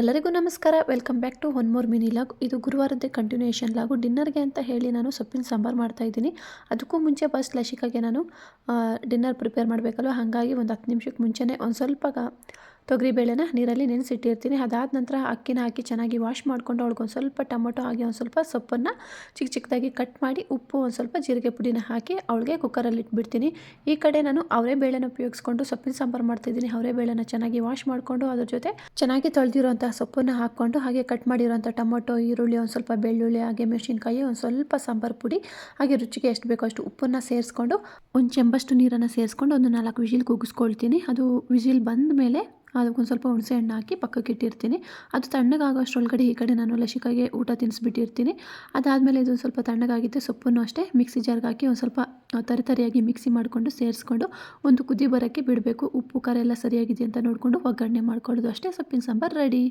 ಎಲ್ಲರಿಗೂ ನಮಸ್ಕಾರ. Welcome back to one more mini vlog ಇದು ಗುರುವಾರದ್ದೇ ಕಂಟಿನ್ಯೂಯೇಷನ್ ಲಾಗು. ಡಿನ್ನರ್ಗೆ ಅಂತ ಹೇಳಿ ನಾನು ಸೊಪ್ಪಿನ ಸಾಂಬಾರು ಮಾಡ್ತಾ ಇದ್ದೀನಿ. ಅದಕ್ಕೂ ಮುಂಚೆ ಫಸ್ಟ್ ಲಸಿಕಾಗೆ ನಾನು ಡಿನ್ನರ್ ಪ್ರಿಪೇರ್ ಮಾಡಬೇಕಲ್ವ? ಹಾಗಾಗಿ ಒಂದು ಹತ್ತು ನಿಮಿಷಕ್ಕೆ ಮುಂಚೆನೇ ಒಂದು ಸ್ವಲ್ಪ ತೊಗರಿಬೇಳೆನ ನೀರಲ್ಲಿ ನೆನೆಸಿಟ್ಟಿರ್ತೀನಿ. ಅದಾದ ನಂತರ ಅಕ್ಕಿನ ಹಾಕಿ ಚೆನ್ನಾಗಿ ವಾಶ್ ಮಾಡಿಕೊಂಡು ಅವ್ಳಿಗೆ ಒಂದು ಸ್ವಲ್ಪ ಟೊಮೊಟೊ ಹಾಗೆ ಒಂದು ಸ್ವಲ್ಪ ಸೊಪ್ಪನ್ನು ಚಿಕ್ಕ ಚಿಕ್ಕದಾಗಿ ಕಟ್ ಮಾಡಿ ಉಪ್ಪು ಒಂದು ಸ್ವಲ್ಪ ಜೀರಿಗೆ ಪುಡಿನ ಹಾಕಿ ಅವಳಿಗೆ ಕುಕ್ಕರಲ್ಲಿ ಇಟ್ಬಿಡ್ತೀನಿ. ಈ ಕಡೆ ನಾನು ಅವರೇ ಬೇಳೆನ ಉಪಯೋಗಿಸ್ಕೊಂಡು ಸೊಪ್ಪಿನ ಸಾಂಬಾರು ಮಾಡ್ತಿದ್ದೀನಿ. ಅವರೇ ಬೇಳೆನ ಚೆನ್ನಾಗಿ ವಾಶ್ ಮಾಡಿಕೊಂಡು ಅದ್ರ ಜೊತೆ ಚೆನ್ನಾಗಿ ತೊಳೆದಿರೋಂಥ ಸೊಪ್ಪನ್ನು ಹಾಕ್ಕೊಂಡು ಹಾಗೆ ಕಟ್ ಮಾಡಿರುವಂಥ ಟೊಮೊಟೊ, ಈರುಳ್ಳಿ, ಒಂದು ಸ್ವಲ್ಪ ಬೆಳ್ಳುಳ್ಳಿ, ಹಾಗೆ ಮೆಣಸಿನ್ಕಾಯಿ, ಒಂದು ಸ್ವಲ್ಪ ಸಾಂಬಾರು ಪುಡಿ, ಹಾಗೆ ರುಚಿಗೆ ಎಷ್ಟು ಬೇಕೋ ಅಷ್ಟು ಉಪ್ಪನ್ನು ಸೇರಿಸ್ಕೊಂಡು ಒಂದು ಚೆಂಬಷ್ಟು ನೀರನ್ನು ಸೇರಿಸ್ಕೊಂಡು ಒಂದು ನಾಲ್ಕು ವಿಜಿಲ್ ಕೂಗಿಸ್ಕೊಳ್ತೀನಿ. ಅದು ವಿಜಿಲ್ ಬಂದ ಮೇಲೆ ಅದಕ್ಕೊಂದು ಸ್ವಲ್ಪ ಹುಣಸೆ ಹಣ್ಣು ಹಾಕಿ ಪಕ್ಕಕ್ಕೆ ಇಟ್ಟಿರ್ತೀನಿ. ಅದು ತಣ್ಣಗಾಗೋಷ್ಟರೊಳಗಡೆ ಈ ಕಡೆ ನಾನು ಲಸಿಕಾಗೆ ಊಟ ತಿನ್ನಿಸ್ಬಿಟ್ಟಿರ್ತೀನಿ ಅದಾದಮೇಲೆ ಇದು ಸ್ವಲ್ಪ ತಣ್ಣಗಾಗಿದ್ದೆ ಸೊಪ್ಪನ್ನು ಅಷ್ಟೇ ಮಿಕ್ಸಿ ಜಾರ್ಗೆ ಹಾಕಿ ಒಂದು ಸ್ವಲ್ಪ ತರಿತರಿಯಾಗಿ ಮಿಕ್ಸಿ ಮಾಡಿಕೊಂಡು ಸೇರಿಸ್ಕೊಂಡು ಒಂದು ಕುದಿ ಬರೋಕ್ಕೆ ಬಿಡಬೇಕು. ಉಪ್ಪು, ಖಾರ ಎಲ್ಲ ಸರಿಯಾಗಿದೆ ಅಂತ ನೋಡಿಕೊಂಡು ಒಗ್ಗರಣೆ ಮಾಡ್ಕೊಳ್ಳೋದು ಅಷ್ಟೇ. ಸೊಪ್ಪಿನ ಸಾಂಬಾರು ರೆಡಿ.